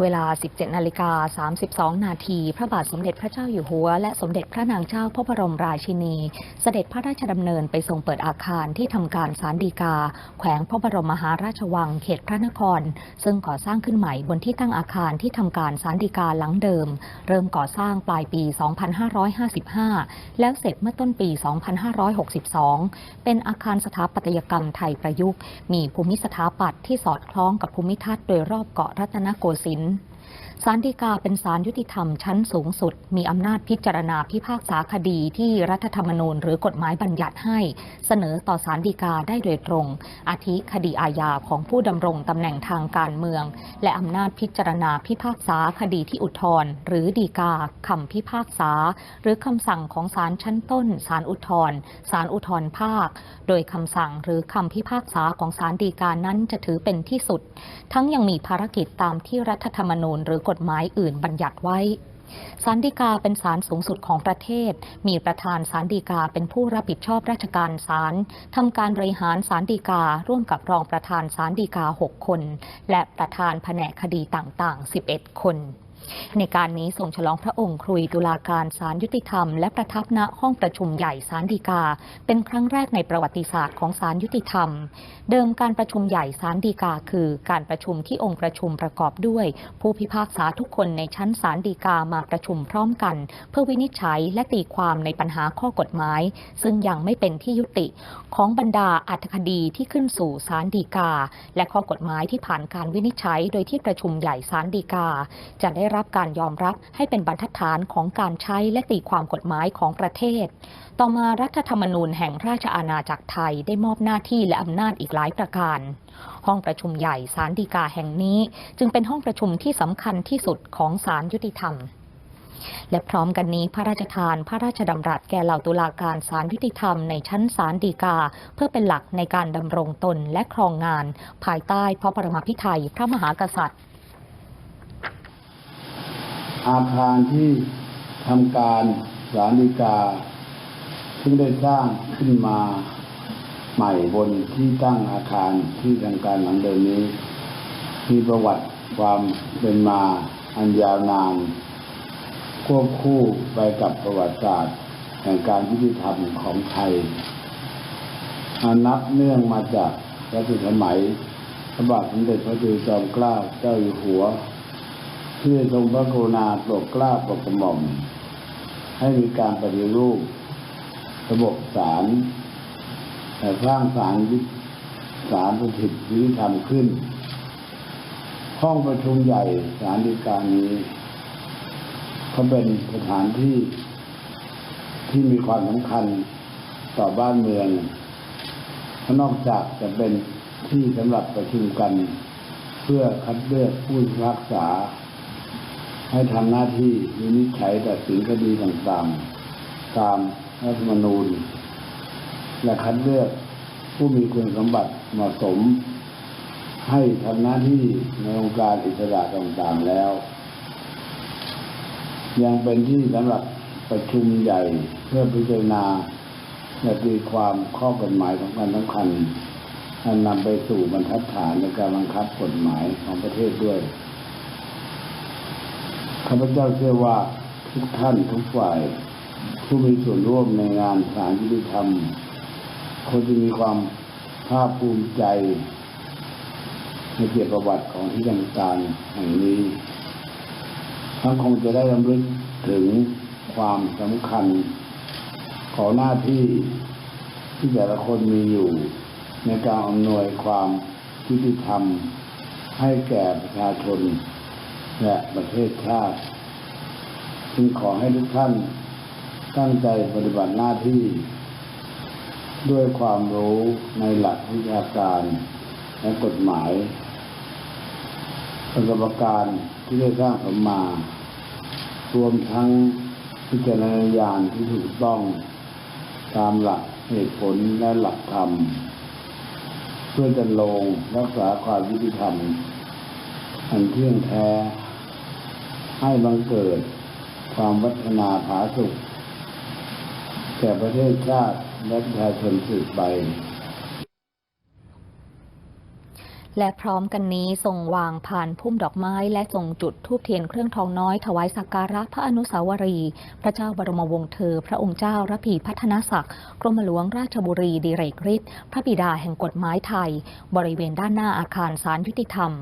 เวลา 17 นาฬิกา 32 นาที พระบาทสมเด็จพระเจ้าอยู่หัว และสมเด็จพระนางเจ้าพระบรมราชินี เสด็จพระราชดำเนินไปทรงเปิดอาคารที่ทำการศาลฎีกา แขวงพระบรมมหาราชวัง เขตพระนคร ซึ่งก่อสร้างขึ้นใหม่บนที่ตั้งอาคารที่ทำการศาลฎีกาหลังเดิม เริ่มก่อสร้างปลายปี 2555 แล้วเสร็จเมื่อต้นปี 2562 เป็นอาคารสถาปัตยกรรมไทยประยุกต์ มีภูมิสถาปัตย์ที่สอดคล้องกับภูมิทัศน์โดยรอบเกาะรัตนโกสินทร์ ศาลฎีกาเป็นศาลยุติธรรมชั้นสูงสุด มีอำนาจพิจารณาพิพากษาคดีที่รัฐธรรมนูญหรือกฎหมายบัญญัติให้ เสนอต่อศาลฎีกาได้โดยตรง อาทิคดีอาญาของผู้ดำรงตำแหน่งทางการเมือง และอำนาจพิจารณาพิพากษาคดีที่อุทธรณ์หรือฎีกาคำพิพากษา หรือคำสั่งของศาลชั้นต้นศาลอุทธรณ์ศาลอุทธรณ์ภาค โดยคำสั่งหรือคำพิพากษาของศาลฎีกานั้นจะถือเป็นที่สุด ทั้งยังมีภารกิจตามที่รัฐธรรมนูญหรือกฎหมายอื่นบัญญัติไว้ศาลฎีกาเป็นศาลสูงสุดของประเทศ มีประธานศาลฎีกาเป็นผู้รับผิดชอบราชการศาลทำการบริหารศาลฎีกา ร่วมกับรองประธานศาลฎีกา 6 คน และประธานแผนกคดีต่างๆ 11 คน ในการนี้ทรงฉลองพระองค์ครุยตุลาการศาลยุติธรรม และประทับณห้องประชุมใหญ่ศาลฎีกา เป็นครั้งแรกในประวัติศาสตร์ของศาลยุติธรรม เดิมการประชุมใหญ่ศาลฎีกา คือการประชุมที่องค์ประชุมประกอบด้วย ผู้พิพากษาทุกคนในชั้นศาลฎีกามาประชุมพร้อมกัน เพื่อวินิจฉัยและตีความในปัญหาข้อกฎหมาย ซึ่งยังไม่เป็นที่ยุติ ของบรรดาอัธคดีที่ขึ้นสู่ศาลฎีกา และข้อกฎหมายที่ผ่านการวินิจฉัย โดยที่ประชุมใหญ่ศาลฎีกา จะได้รับการยอมรับให้เป็นบรรทัดฐานของการใช้และตีความกฎหมายของประเทศ ต่อมารัฐธรรมนูญแห่งราชอาณาจักรไทยได้มอบหน้าที่และอำนาจอีกหลายประการ ห้องประชุมใหญ่ศาลฎีกาแห่งนี้ จึงเป็นห้องประชุมที่สำคัญที่สุดของศาลยุติธรรมและพร้อมกันนี้พระราชทานพระราชดำรัสแก่เหล่าตุลาการศาลยุติธรรมในชั้นศาลฎีกา เพื่อเป็นหลักในการดำรงตนและครองงาน ภายใต้พระปรมาภิไธยพระมหากษัตริย์ อาคารที่ทำการศาลฎีกา ซึ่งได้สร้างขึ้นมาใหม่บนที่ตั้งอาคารที่ทางการหลังเดิมนี้ มีประวัติความเป็นมาอันยาวนาน ควบคู่ไปกับประวัติศาสตร์แห่งการยุติธรรมของไทยอนับเนื่องมาจากรัชสมัยพระบาทสมเด็จพระจุลจอมเกล้าเจ้าอยู่หัว ที่ได้ทรงพระกรุณาโปรดกล้าโปรดกระหม่อม ให้มีการปฏิรูป ระบบศาลแต่สร้างศาลยุติศาลสถิตยุติธรรมขึ้น ห้องประชุมใหญ่ศาลฎีกานี้ก็เป็นสถานที่ที่มีความสำคัญต่อบ้านเมืองนอกจากจะเป็นที่สำหรับประชุมกัน เพื่อคัดเลือกผู้พิพากษา ให้ทำหน้าที่วินิจฉัยตัดสินคดีต่างๆ ตามรัฐธรรมนูญ และคัดเลือกผู้มีคุณสมบัติเหมาะสม ให้ทำหน้าที่ในองค์การอิสระต่างๆแล้ว ยังเป็นที่สำหรับประชุมใหญ่เพื่อพิจารณาและตีความข้อกฎหมายสำคัญสำคัญอันนำไปสู่บรรทัดฐานในการบังคับกฎหมายของประเทศด้วย ข้าพเจ้าเชื่อว่าทุกท่านทุกฝ่าย ผู้มีส่วนร่วมในงานศาลยุติธรรมคงจะมีความภาคภูมิใจ ในเกียรติประวัติของที่ทำการแห่งนี้ ทั้งคงจะได้รำลึกถึงความสำคัญ ของหน้าที่ที่แต่ละคนมีอยู่ ในการอำนวยความยุติธรรมให้แก่ประชาชน และประเทศชาติจึงขอให้ทุกท่านตั้งใจปฏิบัติหน้าที่ ด้วยความรู้ในหลักวิชาการและกฎหมายประสบการณ์ที่ได้สร้างสมมา รวมทั้งพิจารณาญาณที่ถูกต้องตามหลักเหตุผลและหลักธรรม เพื่อจะลงรักษาความยุติธรรม อันเที่ยงแท้ ให้บังเกิดความวัฒนาผาสุขแก่ประเทศชาติและประชาชนสืบไปและพร้อมกันนี้ทรงวางผ่านพุ่มดอกไม้และทรงจุดธูปเทียนเครื่องทองน้อยถวายสักการะพระอนุสาวรีย์พระเจ้าบรมวงศ์เธอ พระองค์เจ้าระพีพัฒนศักดิ์กรมหลวงราชบุรีดิเรกฤทธิ์พระบิดาแห่งกฎหมายไทย บริเวณด้านหน้าอาคารศาลยุติธรรม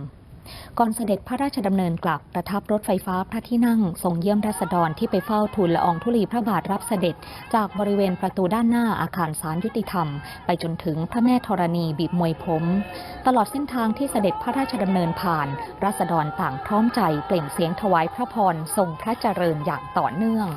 ก่อนเสด็จพระราชดำเนินกลับประทับรถไฟฟ้าพระที่นั่งทรงเยี่ยมราษฎรที่ไปเฝ้าทูลละอองธุลีพระบาทรับเสด็จ จากบริเวณประตูด้านหน้าอาคารศาลยุติธรรม ไปจนถึงพระแม่ธรณีบีบมวยผม ตลอดเส้นทางที่เสด็จพระราชดำเนินผ่านราษฎรต่างพร้อมใจเปล่งเสียงถวายพระพรทรงพระเจริญอย่างต่อเนื่อง